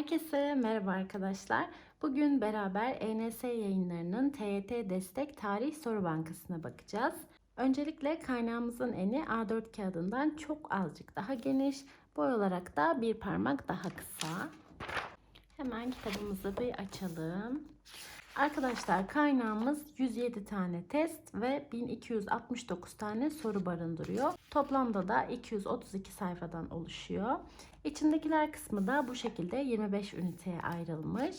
Herkese merhaba arkadaşlar. Bugün beraber ENS yayınlarının TYT Destek Tarih Soru Bankası'na bakacağız. Öncelikle kaynağımızın eni A4 kağıdından çok azıcık daha geniş, boy olarak da bir parmak daha kısa. Hemen kitabımızı bir açalım. Arkadaşlar kaynağımız 107 tane test ve 1269 tane soru barındırıyor. Toplamda da 232 sayfadan oluşuyor. İçindekiler kısmı da bu şekilde 25 üniteye ayrılmış.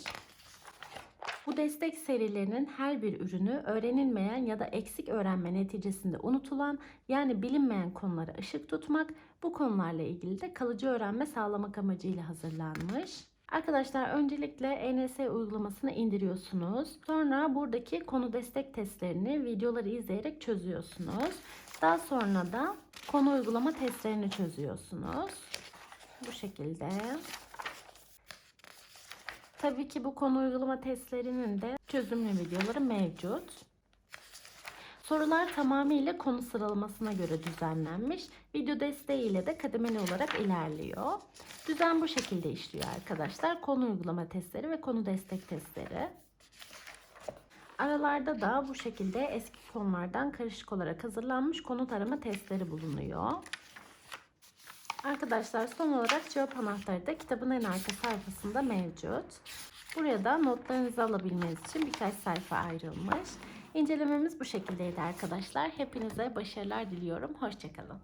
Bu destek serilerinin her bir ürünü öğrenilmeyen ya da eksik öğrenme neticesinde unutulan yani bilinmeyen konulara ışık tutmak, bu konularla ilgili de kalıcı öğrenme sağlamak amacıyla hazırlanmış. Arkadaşlar öncelikle ENS uygulamasını indiriyorsunuz. Sonra buradaki konu destek testlerini videoları izleyerek çözüyorsunuz. Daha sonra da konu uygulama testlerini çözüyorsunuz. Bu şekilde. Tabii ki bu konu uygulama testlerinin de çözümlü videoları mevcut. Sorular tamamıyla konu sıralamasına göre düzenlenmiş. Video desteğiyle de kademeli olarak ilerliyor. Düzen bu şekilde işliyor arkadaşlar. Konu uygulama testleri ve konu destek testleri. Aralarda da bu şekilde eski konulardan karışık olarak hazırlanmış konu tarama testleri bulunuyor. Arkadaşlar son olarak cevap anahtarı da kitabın en arka sayfasında mevcut. Buraya da notlarınızı alabilmeniz için birkaç sayfa ayrılmış. İncelememiz bu şekildeydi arkadaşlar. Hepinize başarılar diliyorum. Hoşçakalın.